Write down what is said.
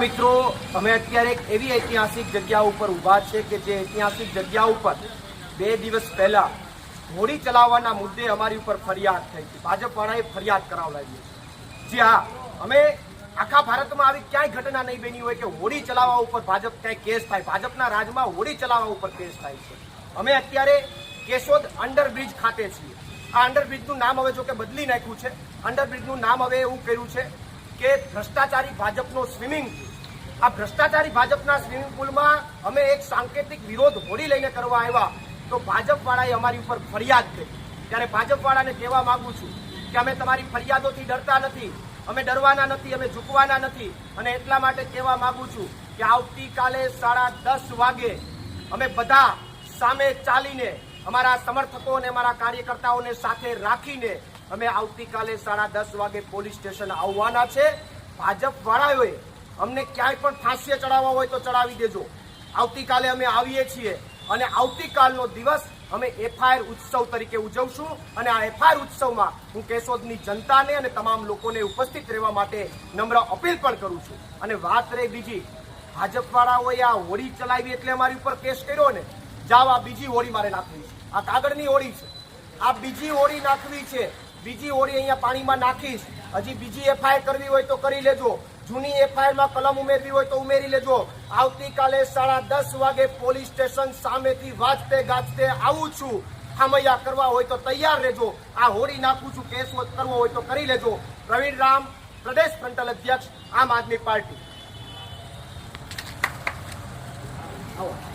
મિત્રો, અમે અત્યારે એક એવી ઐતિહાસિક જગ્યા ઉપર ઊભા છે કે જે ઐતિહાસિક જગ્યા ઉપર બે દિવસ પહેલા હોડી ચલાવવાના મુદ્દે અમારી ઉપર ફરિયાદ થઈ હતી. ભાજપ વાળાએ ફરિયાદ કરાવડાવી જી હા, અમે આખા ભારતમાં આવી ક્યાંય ઘટના નહીં બની હોય કે હોડી ચલાવવા ઉપર ભાજપ ક્યાંય કેસ થાય. ભાજપના રાજમાં હોડી ચલાવવા ઉપર કેસ થાય છે. અમે અત્યારે કેશોદ અંડરબ્રિજ ખાતે છીએ. આ અંડરબ્રિજનું નામ હવે જો કે બદલી નાખ્યું છે. અંડરબ્રિજનું નામ હવે એવું કર્યું છે કે ભ્રષ્ટાચારી ભાજપનો સ્વિમિંગ પુલ આ ભ્રષ્ટાચારી ભાજપના સ્વિમિંગ પુલમાં અમે એક સાંકેતિક વિરોધ હોડી લઈને કરવા આવ્યા. તો ભાજપવાળાએ અમારી ઉપર ફરિયાદ કરી. ત્યારે ભાજપવાળાને કહેવા માંગુ છું કે અમે તમારી ફરિયાદોથી ડરતા નથી. અમે ડરવાના નથી, અમે ઝૂકવાના નથી. અને એટલા માટે કહેવા માંગુ છું કે આવતીકાલે સાડા દસ વાગે અમે બધા સામે ચાલીને અમારા સમર્થકો અને અમારા કાર્યકર્તાઓને સાથે રાખીને અમે આવતીકાલે સાડા દસ વાગે પોલીસ સ્ટેશન આવવાના છે. ભાજપ વાળાઓએ અમને ક્યાંય પણ ફાંસીએ ચડાવવા હોય તો ચડાવી દેજો. આવતીકાલે અમે આવીએ છીએ અને આવતીકાલનો દિવસ અમે એફઆઈઆર ઉત્સવ તરીકે ઉજવશું અને આ એફઆઈઆર ઉત્સવમાં હું કેશોદની જનતાને અને તમામ લોકોને ઉપસ્થિત રહેવા માટે નમ્ર અપીલ પણ કરું છું. અને વાત રહી બીજી, ભાજપવાળાઓએ આ હોળી ચલાવી એટલે અમારી ઉપર કેસ કર્યો ને? જાવ આ બીજી હોળી મારે નાખવી છે. આ કાગળની હોળી છે. આ બીજી હોળી નાખવી છે. બીજી હોળી અહીંયા પાણીમાં નાખીશ. હજી બીજી એફઆઈઆર કરવી હોય તો કરી લેજો. જૂની એફઆઈઆરમાં કલમ ઉમેરવી હોય તો ઉમેરી લેજો. આવતીકાલે સાડા દસ વાગે પોલીસ સ્ટેશન સામેથી વાજતે ગાજતે આવું છું. ખામૈયા કરવા હોય તો તૈયાર રહેજો. આ હોડી નાખું છું, કેસ કરવો હોય તો કરી લેજો. પ્રવીણ રામ, પ્રદેશ ફ્રન્ટલ અધ્યક્ષ, આમ આદમી પાર્ટી. આવો.